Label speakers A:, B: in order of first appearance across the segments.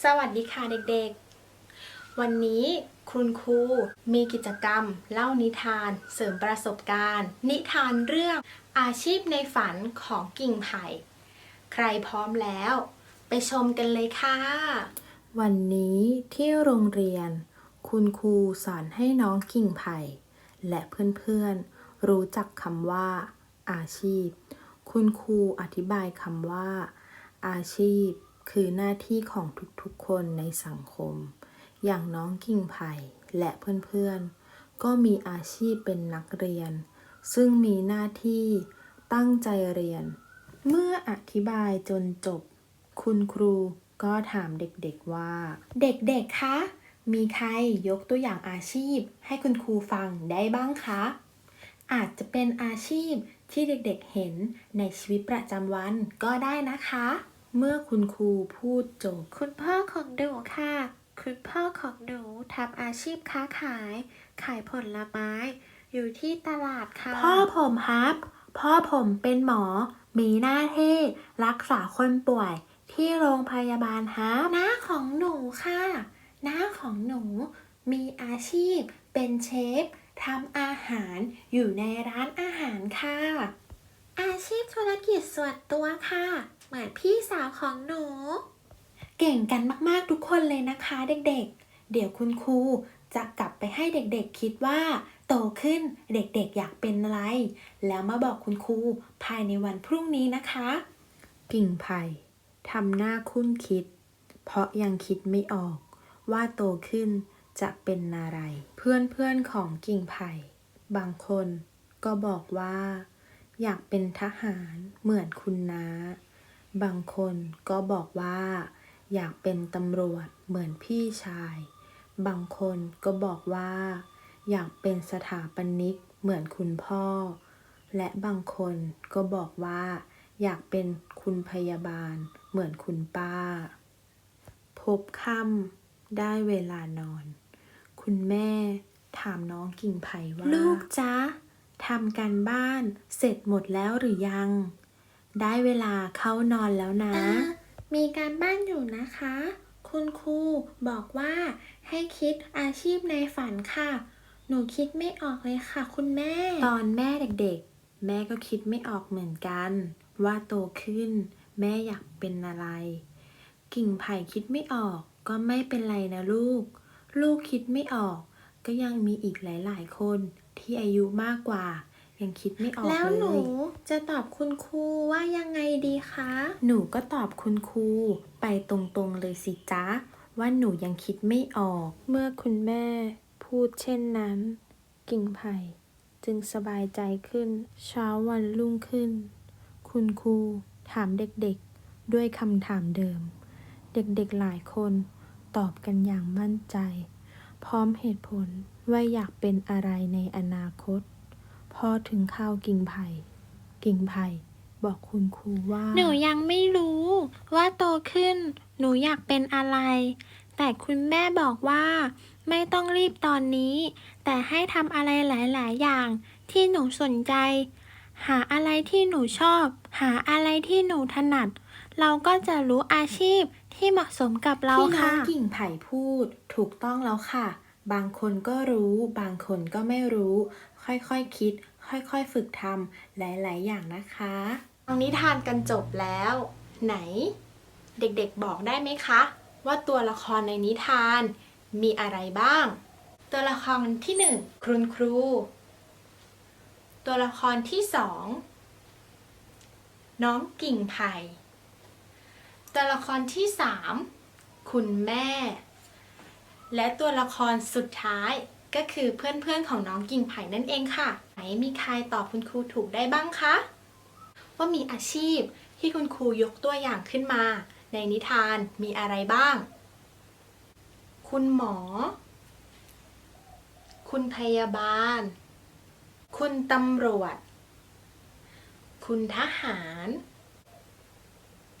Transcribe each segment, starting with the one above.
A: สวัสดีค่ะเด็กๆ วันนี้คุณครูมีกิจกรรม เล่านิทานเสริมประสบการณ์ นิทานเรื่องอาชีพในฝันของกิ่งไผ่ ใครพร้อมแล้ว ไปชมกันเลยค่ะ วันนี้ที่โรงเรียน คุณครูสอนให้น้องกิ่งไผ่ และเพื่อนๆ รู้จักคำว่า อาชีพ คุณครูอธิบายคำว่า อาชีพ คือหน้าที่ของทุกๆคนในสังคม อย่างน้องกิ่งไผ่และเพื่อนๆ ก็มีอาชีพเป็นนักเรียน ซึ่งมีหน้าที่ตั้งใจเรียน เมื่ออธิบายจนจบ คุณครูก็ถามเด็กๆว่า เด็กๆ คะ มีใครยกตัวอย่างอาชีพ ให้คุณครูฟังได้บ้างคะ อาจจะเป็นอาชีพที่เด็กๆเห็นในชีวิตประจำวันก็ได้นะคะ เมื่อคุณครูพูดจบ
B: คุณพ่อของหนูค่ะ คุณพ่อของหนูทำอาชีพค้าขาย ขายผลไม้ อยู่ที่ตลาดค่ะ
A: พ่อผมครับ พ่อผมเป็นหมอ มีหน้าที่รักษาคนป่วย ที่โรงพยาบาลครับ
B: น้าของหนูค่ะ น้าของหนู มีอาชีพ เป็นเชฟทำอาหารอยู่ในร้านอาหารค่ะ อาชีพธุรกิจส่วนตัวค่ะ เหมือนพี่สาวของหนู
A: เก่งกันมากๆทุกคนเลยนะคะเด็กๆ เดี๋ยวคุณครูจะกลับไปให้เด็กๆคิดว่า โตขึ้นเด็กๆอยากเป็นอะไร แล้วมาบอกคุณครูภายในวันพรุ่งนี้นะคะ กิ่งไผ่ทำหน้าคุ้นคิด เพราะยังคิดไม่ออก ว่าโตขึ้นจะเป็นอะไร เพื่อนๆของกิ่งไผ่ บางคนก็บอกว่า อยากเป็นทหารเหมือนคุณน้า บางคนก็บอกว่า อยากเป็นตำรวจเหมือนพี่ชาย บางคนก็บอกว่า อยากเป็นสถาปนิกเหมือนคุณพ่อ และบางคนก็บอกว่า อยากเป็นคุณพยาบาลเหมือนคุณป้า พบค่ำได้เวลานอน คุณแม่ถามน้องกิ่งไผ่ว่า ลูกจ๊ะทำการบ้านเสร็จหมดแล้วหรือยัง ได้เวลาเข้านอนแล้วนะ
B: อ่ามีการบ้านอยู่นะคะ คุณครูบอกว่าให้คิดอาชีพในฝันค่ะ หนูคิดไม่ออกเลยค่ะ คุณแม่
A: ตอนแม่เด็กๆ แม่ก็คิดไม่ออกเหมือนกัน ว่าโตขึ้น แม่อยากเป็นอะไร กิ่งไผ่คิดไม่ออกก็ไม่เป็นไรนะลูก ลูกคิดไม่ออก ก็ยังมีอีกหลายๆ คนที่อายุมากกว่า ยังคิดไม่ออก
B: แล้ว
A: เล
B: หนู
A: ย
B: จะตอบคุณครูว่ายังไงดีคะ
A: หนูก็ตอบคุณครูไปตรงๆเลยสิจ๊ะ ว่าหนูยังคิดไม่ออก เมื่อคุณแม่พูดเช่นนั้น กิ่งไผ่จึงสบายใจขึ้น เช้าวันรุ่งขึ้น คุณครูถามเด็กๆ ด้วยคำถามเดิม เด็กๆหลายคนตอบกันอย่างมั่นใจ พร้อมเหตุผลว่าอยากเป็นอะไรในอนาคตพ อถึงข่าวกิ่งไผ่ กิ่งไผ่ บอกคุณครูว่า
B: หนูยังไม่รู้ว่าโตขึ้น หนูอยากเป็นอะไร แต่คุณแม่บอกว่า ไม่ต้องรีบตอนนี้ แต่ให้ทำอะไรหลาย ๆ อย่างที่หนูสนใจ หาอะไรที่หนูชอบ หาอะไรที่หนูถนัด เราก็จะรู้อาชีพที่เหมาะสมกับเรา
A: ที่น้อ
B: ค่ะ
A: งกิ่งไผ่พูดถูกต้องแล้วค่ะ บางคนก็รู้ บางคนก็ไม่รู้ ค่อยๆคคิด ค่อยๆฝึกทำหลาย ๆ อย่างนะคะฟังนิทานกันจบแล้ว ไหน เด็กๆบอกได้ไหมคะ ว่าตัวละครในนิทานมีอะไรบ้าง ตัวละครที่หนึ่งคุณครู ตัวละครที่สองน้องกิ่งไผ่ตัวละครที่สามคุณแม่ และตัวละครสุดท้าย ก็คือเพื่อนๆของน้องกิ่งไผ่นั่นเองค่ะ ไหนมีใครตอบคุณครูถูกได้บ้างคะ ว่ามีอาชีพที่คุณครูยกตัวอย่างขึ้นมา ในนิทานมีอะไรบ้าง คุณหมอ คุณพยาบาล คุณตำรวจ คุณทหาร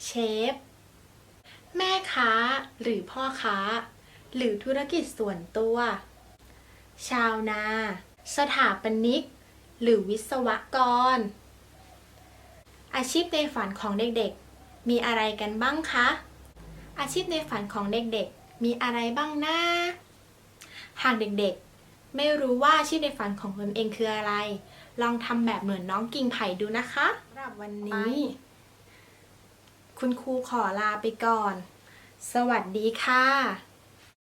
A: เชฟ แม่ค้าหรือพ่อค้า หรือธุรกิจส่วนตัว ชาวนา สถาปนิก หรือวิศวกร อาชีพในฝันของเด็กๆ มีอะไรกันบ้างคะ อาชีพในฝันของเด็กๆ มีอะไรบ้างนะหากเด็กๆ ไม่รู้ว่าอาชีพในฝันของตนเองคืออะไร ลองทำแบบเหมือนน้องกิ่งไผ่ดูนะคะสำหรับวันนี้ คุณครูขอลาไปก่อน สวัสดีค่ะ